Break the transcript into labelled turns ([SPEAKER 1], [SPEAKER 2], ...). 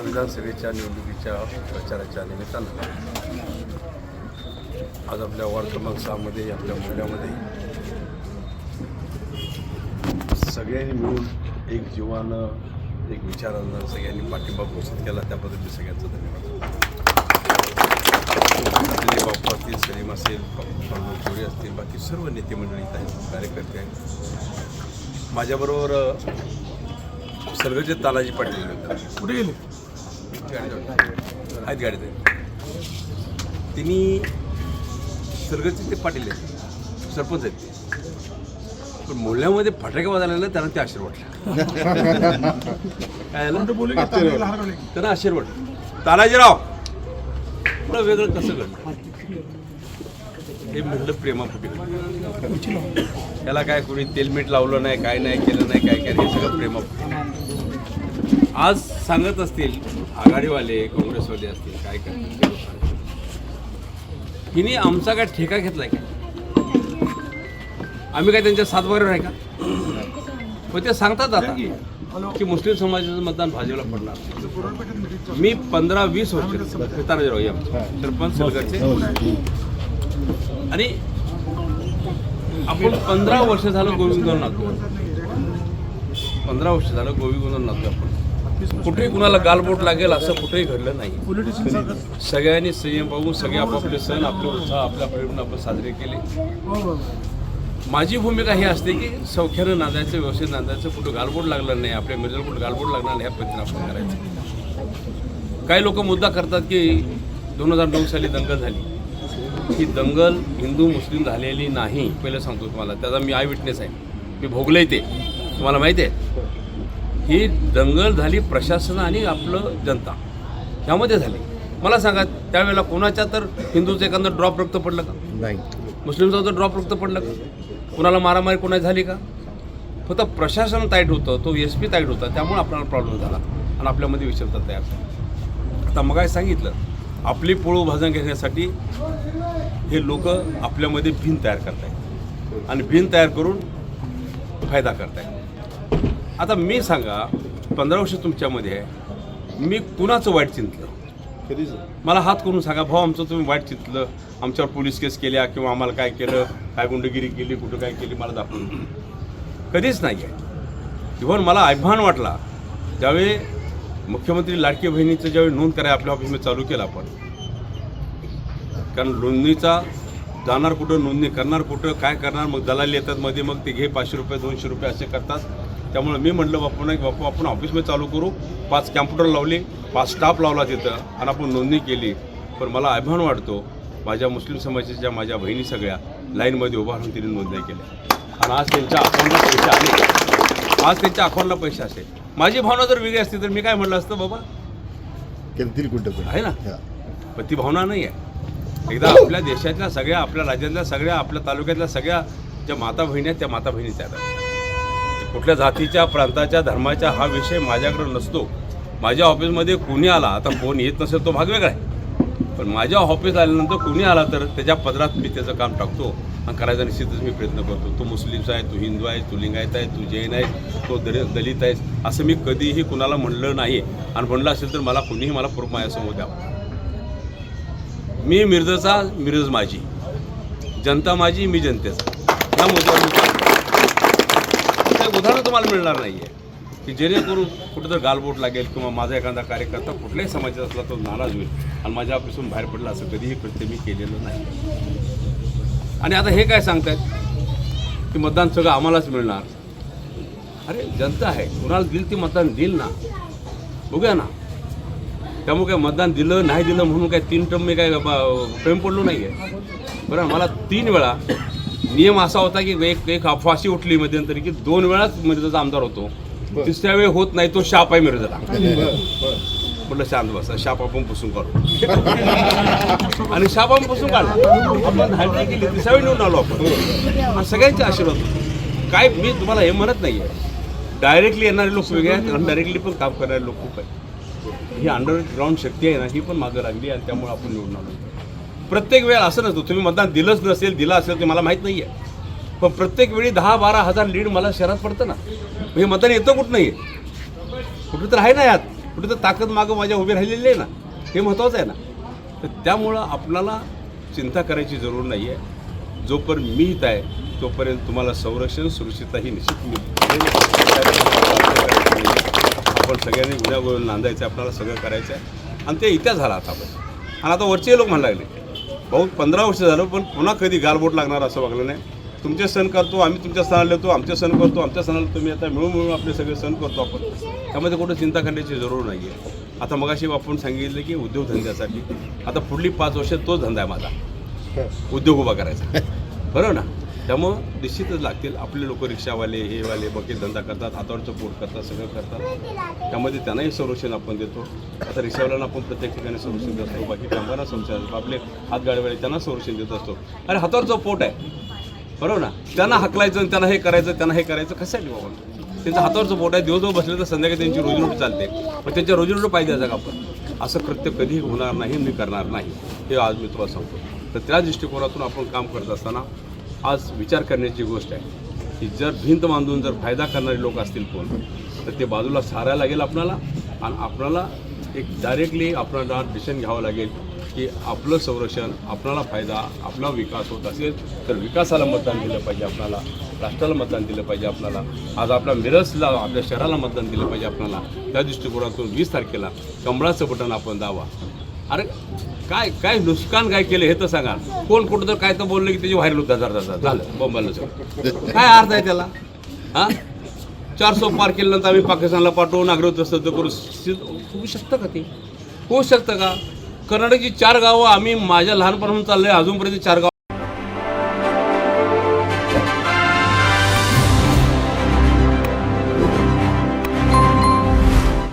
[SPEAKER 1] विधानसभेच्या निवडणुकीच्या प्रचाराच्या निमित्तानं आज आपल्या वॉर्ड क्रमांक सहामध्ये आपल्या मुल्यामध्ये सगळ्यांनी मिळून एक जीवानं एक विचारानं सगळ्यांनी पाठिंबा घोषित केला. त्याबद्दल मी सगळ्यांचं धन्यवाद. दिलीप बाप्पा असतील सलीम असेल पांडू चोरी असतील बाकी सर्व नेते मंडळी इथं आहेत कार्यकर्ते आहेत. माझ्याबरोबर अ, सर्गचे तानाजी पाटील
[SPEAKER 2] पुढे गेले?
[SPEAKER 1] आहेत गाडीत. आहेत सर्गचे ते पाटील आहेत. सरपंच आहेत. पण मोहल्ल्यामध्ये फटाके वाजायला ना त्यांना ते आश्चर्य वाटलं. काय झालं?
[SPEAKER 2] कुठे बोलले की? तांदूळ हरवले
[SPEAKER 1] त्यांना आश्चर्य वाटलं. तानाजीराव थोडं वेगळं कसं घडलं? हे म्हटलं प्रेमापोटी. त्याला काय कोणी तेलमीठ लावलं नाही काय नाही केलं नाही काय केलं हे सगळं प्रेमापोटी आज सांगत असतील आघाडीवाले काँग्रेसवाले असतील काय करतील? हिने आमचा काय ठेका घेतलाय का? आम्ही काय त्यांच्या सातबाऱ्यावर आहे का? पण ते सांगतात आता की. मुस्लिम समाजाचं मतदान भाजपला पडणार. मी पंधरा वीस वर्ष तानाजीराव या सरपंच सलगरचे आणि आपण पंधरा वर्ष झालं गोविंदगाव नातो पंधरा वर्ष झालं गोविंदगाव नातो आपण. कुठेही कुणाला गालबोट लागेल असं कुठेही घडलं नाही. सगळ्यांनी संयम पाहून सगळे आपापले सण आपले उत्साह आपल्या प्रयत्न आपण साजरे केले. माझी भूमिका ही असते की सौख्यानं नांदायचं व्यवस्थित नांदायचं कुठं गालबोट लागलं नाही आपल्या मिरजल कुठं गालबोट लागणार नाही ह्या पद्धतीने आपण करायचं. काही लोक मुद्दा करतात की दोन हजार नऊ साली दंगल झाली. ही दंगल हिंदू मुस्लिम झालेली नाही. पहिलं सांगतो तुम्हाला त्याचा मी आय विटनेस आहे. मी भोगलंय ते. तुम्हाला माहिती आहे? ही दंगल झाली प्रशासन आणि आपलं जनता. ह्यामध्ये झाली. मला सांगा त्यावेळेला कोणाच्या तर हिंदूचं एखादं ड्रॉप रक्त पडलं का?
[SPEAKER 3] नाही.
[SPEAKER 1] मुस्लिमचा तर ड्रॉप रक्त पडलं का? कुणाला मारामारी कोणाची झाली का? फक्त प्रशासन ताईट होतं तो एस पी ताईट होता त्यामुळे आपल्याला प्रॉब्लेम झाला आणि आपल्यामध्ये विषमता तयार झाली. आता मग काय सांगितलं? आपली पोळू भाजन घेण्यासाठी हे लोक आपल्यामध्ये भिन तयार करतायत आणि भिन तयार करून फायदा करतायत. आता मी सांगा पंधरा वर्ष तुमच्यामध्ये आहे. मी कुणाचं वाईट चिंतलं?
[SPEAKER 3] कधीच?
[SPEAKER 1] मला हात करून सांगा भाऊ आमचं तुम्ही वाईट चितलं. आमच्यावर पोलीस केस केल्या किंवा आम्हाला काय केलं काय गुंडगिरी केली कुठं काय केली मला दाखवून कधीच नाही आहे. इव्हन मला अभिमान वाटला ज्यावेळी मुख्यमंत्री लाडकी बहिणीचं ज्यावेळी नोंद करायला आपल्या ऑफिसमध्ये चालू केलं आपण. कारण नोंदणीचा जाणार कुठं नोंदणी करणार कुठं काय करणार मग दलाली येतात मध्ये मग ते घे पाचशे रुपये दोनशे रुपये असे करतात. त्यामुळे मी म्हटलं बापू नाही बापू आपण ऑफिसमध्ये चालू करू. पाच कॅम्प्युटर लावले पाच स्टाफ लावला तिथं आणि आपण नोंदणी केली. पण मला अभिमान वाटतो माझ्या मुस्लिम समाजाच्या माझ्या बहिणी सगळ्या लाईनमध्ये उभा राहून तिने नोंदणी केल्या आणि आज त्यांच्या अकाउंटला पैसे आले. आज त्यांच्या अकाउंटला पैसे असेल माझी भावना जर वेगळी असती तर मी काय म्हटलं असतं बाबा
[SPEAKER 3] करतील कुठं
[SPEAKER 1] आहे. ना?
[SPEAKER 3] हा.
[SPEAKER 1] पण ती भावना नाही आहे. एकदा आपल्या देशातल्या सगळ्या आपल्या राज्यातल्या सगळ्या आपल्या तालुक्यातल्या सगळ्या ज्या माता बहिणी आहेत त्या माता बहिणी त्या आहेत. कुठल्या जातीच्या प्रांताच्या धर्माच्या हा विषय माझ्याकडे नसतो. माझ्या ऑफिसमध्ये कोणी आला आता कोण येत नसेल तो भाग वेगळा आहे. पण माझ्या ऑफिस आल्यानंतर कोणी आला तर त्याच्या पदरात मी त्याचं काम टाकतो आणि करायचा निश्चितच मी प्रयत्न करतो. तू मुस्लिम्स आहे तू हिंदू आहे तू लिंगायत आहे तू जैन आहे तो दल दलित आहेस असं मी कधीही कुणाला म्हणलं नाही. आणि म्हणलं असेल तर मला कुणीही मला प्रूफ माझ्यासमोर द्यावं मी मिर्जचा मिरज माझी. जनता माझी मी जनतेचा. या मुद्द्यावर उदाहरण तुम्हाला मिळणार नाही आहे की जेणेकरून कुठं तर गालबोट लागेल किंवा माझा एखादा कार्यकर्ता कुठल्याही समाजाचा असला तो नाराज होईल आणि माझ्या ऑफिसून बाहेर पडला असं कधीही कृत्य मी केलेलं नाही. आणि आता हे काय सांगतायत? की मतदान सगळं आम्हालाच मिळणार. अरे जनता आहे. कुणाला दिल ती मतदान देईल ना? बघूया ना. त्यामुळे काय मतदान दिलं नाही दिलं म्हणून काय तीन टर्म मी काय प्रेम पडलो नाही आहे बरं मला तीन वेळा नियम असा होता की एक एक अफवा अशी उठली मध्यंतरी की दोन वेळाच मिरजेचा आमदार होतो. तिसऱ्या वेळी होत नाही तो शाप आहे मिरजेला म्हटलं शांत बसा शाप आपण पुसून काढू. आणि शाप आपण पुसून काढू. आपण हायब्रिड केली तिसऱ्या वेळी निवडून आलो आपण. सगळ्यांचे आशीर्वाद. काय मी तुम्हाला हे म्हणत नाही आहे डायरेक्टली येणारे लोक वेगळे आहेत आणि डायरेक्टली पण काम करणारे लोक खूप आहेत. ही अंडरग्राऊंड शक्ती आहे ना ही पण मागं लागली आणि त्यामुळे आपण निवडून आलो. प्रत्येक वेळ असं नसतं. तुम्ही मतदान दिलंच नसेल दिलं असेल ते मला माहीत नाही आहे पण प्रत्येक वेळी दहा बारा हजार लीड मला शहरात पडतं ना. हे मतदान येतं कुठं नाही कुठं तर आहे ना यात. कुठे तर ताकद मागं माझ्या उभी राहिलेली आहे ना. हे महत्त्वाचं आहे ना. तर त्यामुळं आपल्याला चिंता करायची जरूर नाही आहे जोपर्यंत मी इथं आहे तोपर्यंत तुम्हाला संरक्षण सुरक्षितता ही निश्चित मिळेल. आपण सगळ्यांनी गुन्ह्या गोळून नांदायचं आहे आपल्याला सगळं करायचं आहे. आणि ते इतिहास झाला आता आपण आणि आता वरचे लोक म्हणायला लागले. भाऊ पंधरा वर्ष झालं पण पुन्हा कधी गालबोट लागणार असं वागलं नाही. तुमचे सण करतो आम्ही तुमच्या सणाला येतो आमचे सण करतो आमच्या सणाला तुम्ही आता मिळून मिळून आपले सगळे सण करतो आपण. त्यामध्ये कुठं चिंता करण्याची जरूर नाही आहे आता मगाशी आपण सांगितलं की उद्योगधंद्यासाठी आता पुढली पाच वर्ष तोच धंदा आहे माझा. उद्योग उभा करायचा. बरोबर ना? त्यामुळं निश्चितच लागतील. आपले लोक रिक्षावाले हे वाले बकेट धंदा करतात हातावरचं पोट करतात सगळं करतात. त्यामध्ये त्यांनाही संरक्षण आपण देतो. आता रिक्षावाल्यांना आपण प्रत्येक ठिकाणी संरक्षण देत असतो. बाकी कामांना संरक्षण देतो आपले हातगाडीवाले त्यांना संरक्षण देत असतो. अरे हातावरचं पोट आहे. बरोबर ना? त्यांना हकलायचं आणि त्यांना हे करायचं त्यांना हे करायचं कसं आहे बाबा? त्यांचं हातावरचं पोट आहे. दिवसभर बसले तर संध्याकाळी त्यांची रोजीरोटी चालते. पण त्यांच्या रोजीरोटी पाहिजे का आपण. असं कृत्य कधीही होणार नाही मी करणार नाही. हे आज मी तुला सांगतो. तर त्या दृष्टिकोनातून आपण काम करत असताना आज विचार करण्याची गोष्ट आहे की जर भिंत बांधून जर फायदा करणारे लोक असतील कोण तर ते बाजूला सारायला लागेल आपणाला आणि आपणाला एक डायरेक्टली आपणाला डिसिशन घ्यावं लागेल की आपलं संरक्षण आपणाला फायदा आपला विकास होत असेल तर विकासाला मतदान दिलं पाहिजे आपणाला राष्ट्राला मतदान दिलं पाहिजे आपल्याला आज आपल्या मिरजला आपल्या शहराला मतदान दिलं पाहिजे आपल्याला त्या दृष्टिकोनातून वीस तारखेला कमळाचं बटन आपण दावा अरे काय काय नुकसान काय केलं हे तर सांगा. कोण कुठं तर काय तर बोललं की त्याची व्हायरल होत हजार झालं बोंबाला सगळं. काय अर्थ आहे त्याला? हां? चारशे पार केल्यानंतर आम्ही पाकिस्तानला पाठवू नागरिक तसं तर करू होऊ शकतं का ते? होऊ शकतं का? कर्नाटकची चार गावं आम्ही माझ्या लहानपणापासून चाललंय अजूनपर्यंत चार गाव